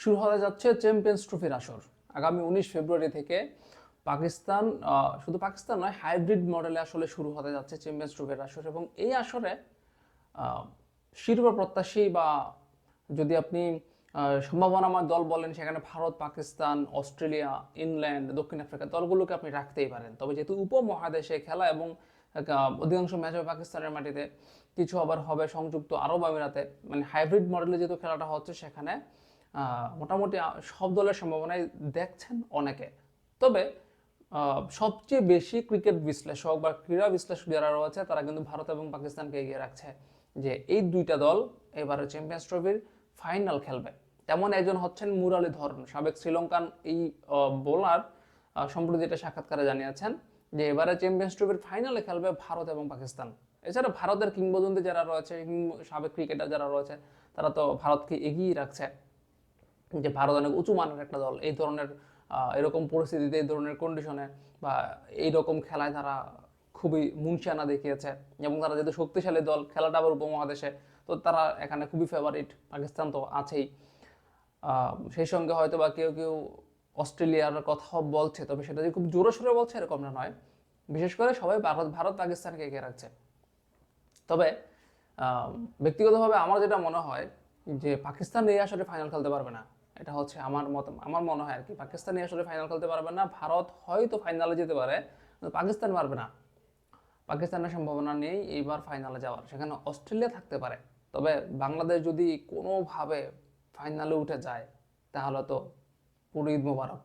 শুরু হতে যাচ্ছে চ্যাম্পিয়ন্স ট্রফির আসর। আগামী উনিশ ফেব্রুয়ারি থেকে পাকিস্তান শুধু পাকিস্তান নয় হাইব্রিড মডেলে আসলে শুরু হতে যাচ্ছে চ্যাম্পিয়ন্স ট্রফির আসর এবং এই আসরে শিরোপা প্রত্যাশী বা যদি আপনি সম্ভাবনাময় দল বলেন, সেখানে ভারত, পাকিস্তান, অস্ট্রেলিয়া, ইংল্যান্ড, দক্ষিণ আফ্রিকা দলগুলোকে আপনি রাখতেই পারেন। তবে যেহেতু উপমহাদেশে খেলা এবং অধিকাংশ ম্যাচ হবে পাকিস্তানের মাটিতে, কিছু আবার হবে সংযুক্ত আরব আমিরাতে। মানে হাইব্রিড মডেলে যেহেতু খেলাটা হচ্ছে সেখানে মোটামুটি সব দলের সম্ভাবনায় দেখছেন অনেকে। তবে সবচেয়ে বেশি ক্রিকেট বিশ্লেষক বা ক্রীড়া বিশ্লেষক যারা রয়েছে, তারা কিন্তু ভারত এবং পাকিস্তানকে এগিয়ে রাখছে যে এই দুইটা দল এবারে চ্যাম্পিয়ন্স ট্রফির ফাইনাল খেলবে। তেমন একজন হচ্ছেন মুরালি ধরন, সাবেক শ্রীলঙ্কান এই বোলার সম্প্রতি এটা সাক্ষাৎকারে জানিয়েছেন যে এবারে চ্যাম্পিয়ন্স ট্রফির ফাইনালে খেলবে ভারত এবং পাকিস্তান। এছাড়া ভারতের কিংবদন্তি যারা রয়েছে সাবেক ক্রিকেটার যারা রয়েছে, তারা তো ভারতকে এগিয়ে রাখছে। যে ভারত অনেক উঁচু মানের একটা দল, এই ধরনের এরকম পরিস্থিতিতে, এই ধরনের কন্ডিশনে বা এই রকম খেলায় তারা খুবই মুনশিয়ানা দেখিয়েছে। এবং তারা যেহেতু শক্তিশালী দল, খেলাটা আবার উপমহাদেশে, তো তারা এখানে খুবই ফেভারিট পাকিস্তান তো আছেই। সেই সঙ্গে হয়তো বা কেউ কেউ অস্ট্রেলিয়ার কথাও বলছে, তবে সেটা যে খুব জোরে সোরে বলছে এরকমটা নয়। বিশেষ করে সবাই ভারত ভারত পাকিস্তানকে এগিয়ে রাখছে। তবে ব্যক্তিগতভাবে আমার যেটা মনে হয় যে পাকিস্তান এই আসলে ফাইনাল খেলতে পারবে না। এটা হচ্ছে আমার মত, আমার মনে হয় আর কি পাকিস্তানি আসলে ফাইনাল খেলতে পারবে না, ভারত হয়তো ফাইনালে যেতে পারে পাকিস্তান পারবে না। পাকিস্তানের সম্ভাবনা নেই এইবার ফাইনালে যাওয়ার। সেখানে অস্ট্রেলিয়া থাকতে পারে। তবে বাংলাদেশ যদি কোনোভাবে ফাইনালে উঠে যায়, তাহলে তো পুরো ঈদ মোবারক।